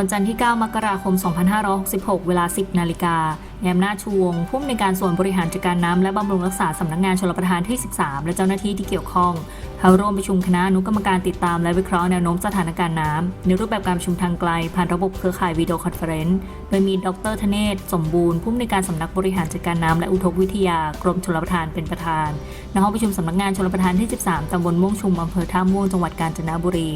วันจันทร์ที่ 9 มกราคม 2566 เวลา 10 นาฬิกาแยมนาชวงผู้อำนวยการส่วนบริหารจัดการน้ำและบำรุงรักษาสำนักงานชลประทานที่ 13 และเจ้าหน้าที่ที่เกี่ยวข้องเข้าร่วมประชุมคณะอนุกรรมการติดตามและวิเคราะห์แนวโน้มสถานการณ์น้ำในรูปแบบการประชุมทางไกล ผ่านระบบเครือข่ายวิดีโอคอนเฟอเรนซ์โดยมีดรธเนศ สมบูรณ์ผู้อำนวยการสำนักบริหารจัดการน้ำและอุทกวิทยากรมชลประทานเป็นประธาน ณห้องประชุมสำนักงานชลประทานที่ 13ตำบลม่วงชุมอำเภอท่าม่วงจังหวัดกาญจนบุรี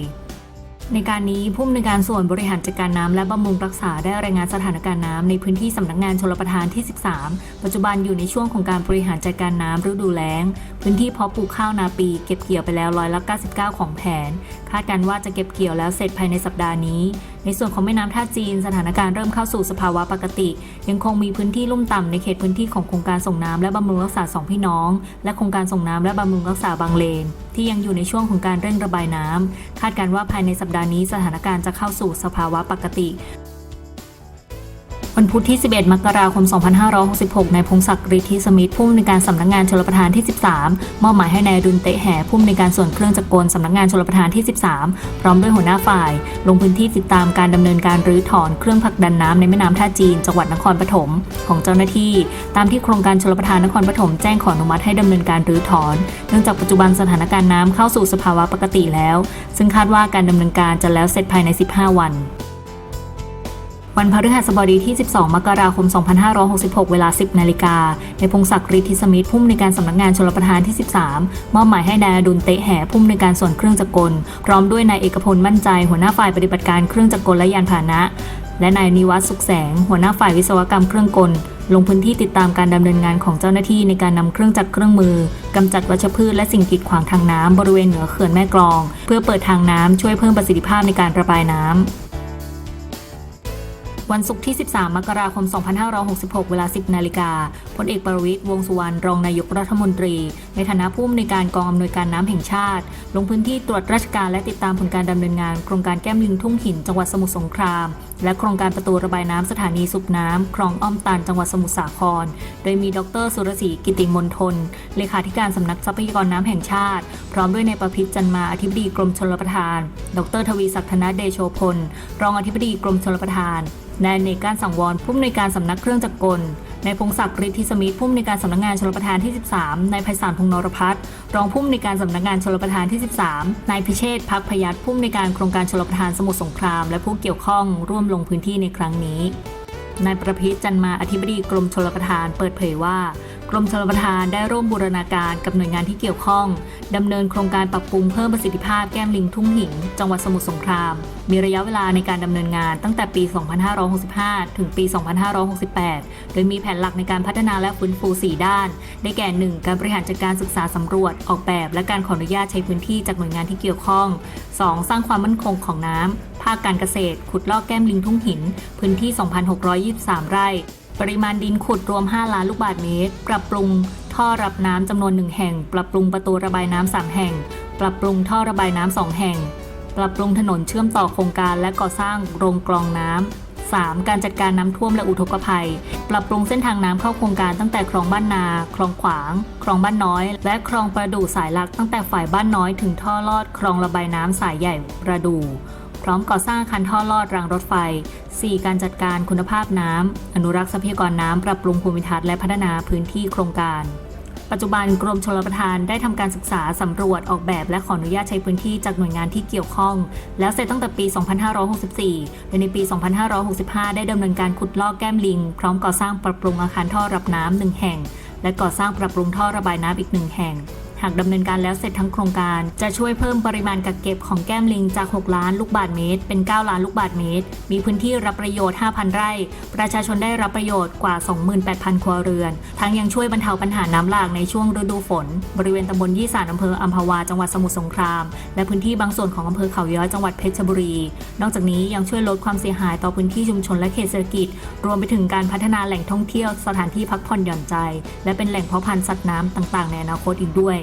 ในการนี้ผู้อำนวยการส่วนบริหารจัดการน้ำและบำรุงรักษาได้รายงานสถานการณ์น้ำในพื้นที่สำนักงานชลประทานที่ 13 ปัจจุบันอยู่ในช่วงของการบริหารจัดการน้ำฤดูแล้ง พื้นที่เพาะปลูกข้าวนาปี เก็บเกี่ยวไปแล้วร้อยละ99 ของแผน คาดการว่าจะเก็บเกี่ยวแล้วเสร็จภายในสัปดาห์นี้ ในส่วนของแม่น้ำท่าจีน สถานการณ์เริ่มเข้าสู่สภาวะปกติ ยังคงมีพื้นที่ลุ่มต่ำในเขตพื้นที่ของโครงการส่งน้ำและบำรุงรักษาสองพี่น้อง และโครงการส่งน้ำและบำรุงรักษาบางเลน ที่ยังอยู่ในช่วงของการเร่งระบายน้ำคาดการว่าภายในสัปดาห์นี้สถานการณ์จะเข้าสู่สภาวะปกติ วันพุธที่ 11 มกราคม 2566 นายพงศักดิ์ฤทธิสมิทธิ์ผู้อำนวยการสำนักงานชลประทานที่ 13 มอบหมายให้นายรุนเตะแห่ผู้อำนวยการส่วนเครื่องจักรกลสำนักงานชลประทานที่ 13 พร้อมด้วยหัวหน้าฝ่าย ลงพื้นที่ติดตามการดำเนินการรื้อถอนเครื่องผลักดันน้ำในแม่น้ำท่าจีน จังหวัดนครปฐมของเจ้าหน้าที่ ตามที่โครงการชลประทานนครปฐมแจ้งขออนุมัติให้ดำเนินการรื้อถอน เนื่องจากปัจจุบันสถานการณ์น้ำเข้าสู่สภาวะปกติแล้ว ซึ่งคาดว่าการดำเนินการจะแล้วเสร็จภายใน 15 วัน วันพฤหัสบดีที่ 12 มกราคม 2566 เวลา 10 นาฬิกา ในพงศักดิ์ฤทธิสมิทธิ์ผู้อำนการสำนักงานชลประทานที่ 13 มอบหมายให้นายดุลเตะแห่ผู้อำนการส่วนเครื่องจักรกล พร้อมด้วยนายเอกพลมั่นใจ หัวหน้าฝ่ายปฏิบัติการเครื่องจักรกลและยานพาหนะ และนายนิวัฒน์สุขแสง หัวหน้าฝ่ายวิศวกรรมเครื่องกล ลงพื้นที่ติดตามการดำเนินงานของเจ้าหน้าที่ในการนำเครื่องจักรเครื่องมือกำจัดวัชพืชและสิ่งกีดขวางทางน้ำบริเวณเหนือเขื่อนแม่กลอง เพื่อเปิดทางน้ำช่วยเพิ่มประสิทธิภาพในการระบายน้ำ วันศุกร์ที่ 13 มกราคม 2566 เวลา 10 นาฬิกาพลเอกประวิตยวงสุวรรณรองนายกรัฐมนตรี ในฐานะผู้อำนวยการกองอำนวยการน้ำแห่งชาติ ลงพื้นที่ตรวจราชการและติดตามผลการดำเนินงาน โครงการแก้มลิงทุ่งหินจังหวัดสมุทรสงคราม และโครงการประตูระบายน้ำสถานีสูบน้ำคลองอ้อมตันจังหวัดสมุทรสาคร โดยมีดรสุรศรีกิติมนทน เลขาธิการสำนักทรัพยากรน้ำแห่งชาติ พร้อมด้วยนายประพิษจันมาอธิบดีกรมชลประทาน ดรทวีศักดิ์ธนเดโชพล รองอธิบดีกรมชลประทานนายเนกการสังวรผู้อำนวยการสำนักเครื่องจักรกล นายพงศักดิ์ฤทธิสมิทธิ์ผู้อำนวยการสำนักงานชลประทานที่ 13 นายไพศาลพงนรพัฒน์รองผู้อำนวยการสำนักงานชลประทานที่ 13 นายพิเชษพักพยัตผู้อำนวยการโครงการชลประทานสมุทรสงคราม และผู้เกี่ยวข้องร่วมลงพื้นที่ในครั้งนี้ นายประพิษจันมาอธิบดีกรมชลประทานเปิดเผยว่า รมชลประทานได้ร่วมบูรณาการกับหน่วยงานที่เกี่ยวข้องดำเนินโครงการปรับปรุงเพิ่มประสิทธิภาพแก้มลิงทุ่งหิน จังหวัดสมุทรสงคราม มีระยะเวลาในการดำเนินงานตั้งแต่ปี 2565 ถึงปี 2568 โดยมีแผนหลักในการพัฒนาและฟื้นฟู 4 ด้าน ได้แก่ 1. การบริหารจัดการศึกษาสำรวจ ออกแบบ และการขออนุญาตใช้พื้นที่จากหน่วยงานที่เกี่ยวข้อง 2. สร้างความมั่นคงของน้ำภาคการเกษตร ขุดลอกแก้มลิงทุ่งหิน พื้นที่ 2,623 ไร่ ปริมาณดินขุดรวม 5 ล้านลูกบาศก์เมตร ปรับปรุงท่อรับน้ำจำนวนหนึ่งแห่ง ปรับปรุงประตูระบายน้ำสามแห่ง ปรับปรุงท่อระบายน้ำสองแห่ง ปรับปรุงถนนเชื่อมต่อโครงการและก่อสร้างโรงกรองน้ำ 3. การจัดการน้ำท่วมและอุทกภัย ปรับปรุงเส้นทางน้ำเข้าโครงการตั้งแต่คลองบ้านนา คลองขวาง คลองบ้านน้อย และคลองประดู่สายหลักตั้งแต่ฝ่ายบ้านน้อยถึงท่อลอดคลองระบายน้ำสายใหญ่ประดู่พร้อมก่อสร้างคันท่อลอดรางรถไฟ 4. การจัดการคุณภาพน้ำ อนุรักษ์ทรัพยากรน้ำ ปรับปรุงภูมิทัศน์และพัฒนาพื้นที่โครงการ ปัจจุบันกรมชลประทานได้ทำการศึกษาสำรวจออกแบบและขออนุญาตใช้พื้นที่จากหน่วยงานที่เกี่ยวข้อง แล้วเสร็จตั้งแต่ปี 2564 โดยในปี 2565 ได้ดำเนินการขุดลอกแก้มลิง พร้อมก่อสร้างปรับปรุงอาคารท่อรับน้ำหนึ่งแห่ง และก่อสร้างปรับปรุงท่อระบายน้ำอีกหนึ่งแห่งากดำเนินการแล้วเสร็จทั้งโครงการ จะช่วยเพิ่มปริมาณกักเก็บของแก้มลิงจาก 6 ล้านลูกบาศก์เมตร เป็น 9 ล้านลูกบาศก์เมตร มีพื้นที่รับประโยชน์ 5,000 ไร่ ประชาชนได้รับประโยชน์กว่า 28,000 ครัวเรือน ทั้งยังช่วยบรรเทาปัญหาน้ำหลากในช่วงฤดูฝน บริเวณตำบลยี่สานอำเภออัมพวาจังหวัดสมุทรสงคราม และพื้นที่บางส่วนของอำเภอเขาย้อยจังหวัดเพชรบุรี นอกจากนี้ยังช่วยลดความเสียหายต่อพื้นที่ชุมชนและเขตเศรษฐกิจ รวมไปถึงการพัฒนาแหล่งท่องเที่ยวสถานที่พักผ่อนหย่อนใจ และเป็นแหล่งเพาะพันธุ์สัตว์น้ำต่าง ๆ ในอนาคตอีกด้วย